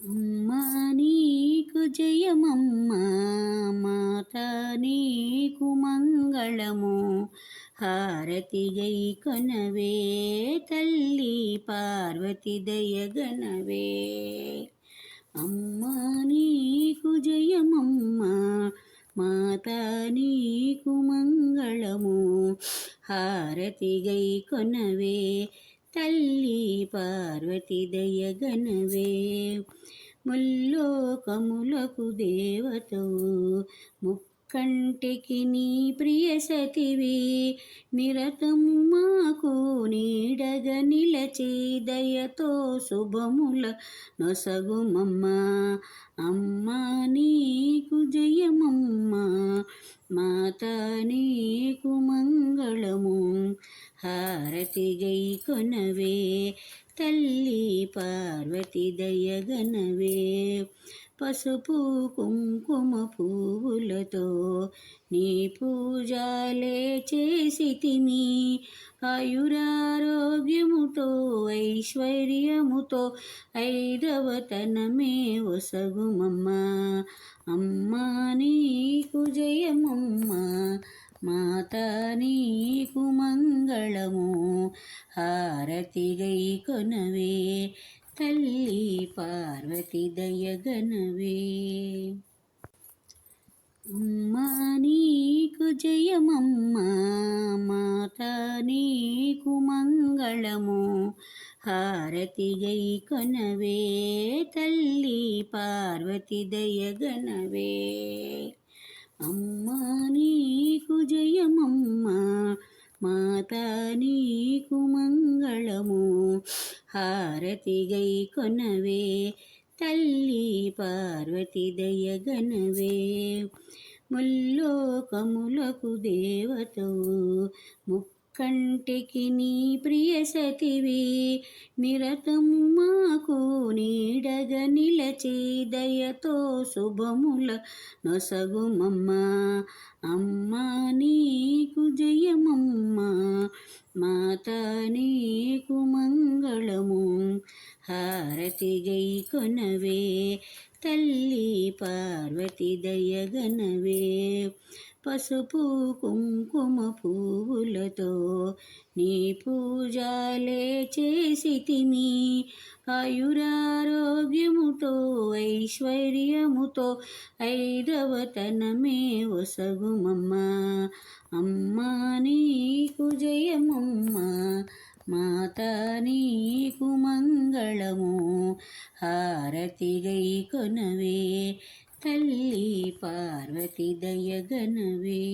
అమ్మా నీకు జయమమ్మ మాత నీకు మంగళము. హారతి కొనవే తల్లి పార్వతి దయగనవే అమ్మా నీకు జయమమ్మ మాత నీకు మంగళము. హారతి గై కొనవే తల్లి పార్వతి దయగనవే. ముల్లోకములకు దేవతవు ముక్కంటికి నీ ప్రియ సతివి. నిరతము మాకు నీడగ నిలచి దయతో శుభముల నొసగుమమ్మ. అమ్మా నీకు జయమమ్మా మాత నీకు మంగళము హారతి గై కొనవే తల్లి పార్వతి దయగనవే పసుపు కుంకుమ పువ్వులతో నీ పూజాలే చేసితిమి ఆయురారోగ్యముతో ఐశ్వర్యముతో ఐదవతనమే ఒసగుమమ్మ అమ్మా నీకు జయమమ్మా. మాత నీకు మంగళము. హారతిగై కొనవే తల్లి పార్వతి దయగనవే. అమ్మా నీకు జయమమ్మ మాత నీకు మంగళము. హారతిగై కొనవే తల్లి పార్వతి దయగనవే. అమ్మా నీకు జయమమ్మా మాత నీకు మంగళము. హారతి గై కొనవే తల్లి పార్వతి దయగనవే. ముల్లోకములకు దేవతవు కంటికి నీ ప్రియ సతివి నిరతము మాకు నీడగ నిలచి దయతో శుభముల నొసగుమమ్మ. అమ్మ నీకు జయమమ్మ. మాత నీకు మంగళము. హారతి గై కొనవే తల్లి పార్వతి దయగనవే పసుపు కుంకుమ పువ్వులతో నీ పూజాలే చేసి తిని ఆయురారోగ్యముతో ఐశ్వర్యముతో ఐదవతనమే ఒసగుమమ్మ. అమ్మా నీకు జయమమ్మా. మాత నీకు మంగళము. హారతిగై కొనవే తల్లి పార్వతి దయగనవే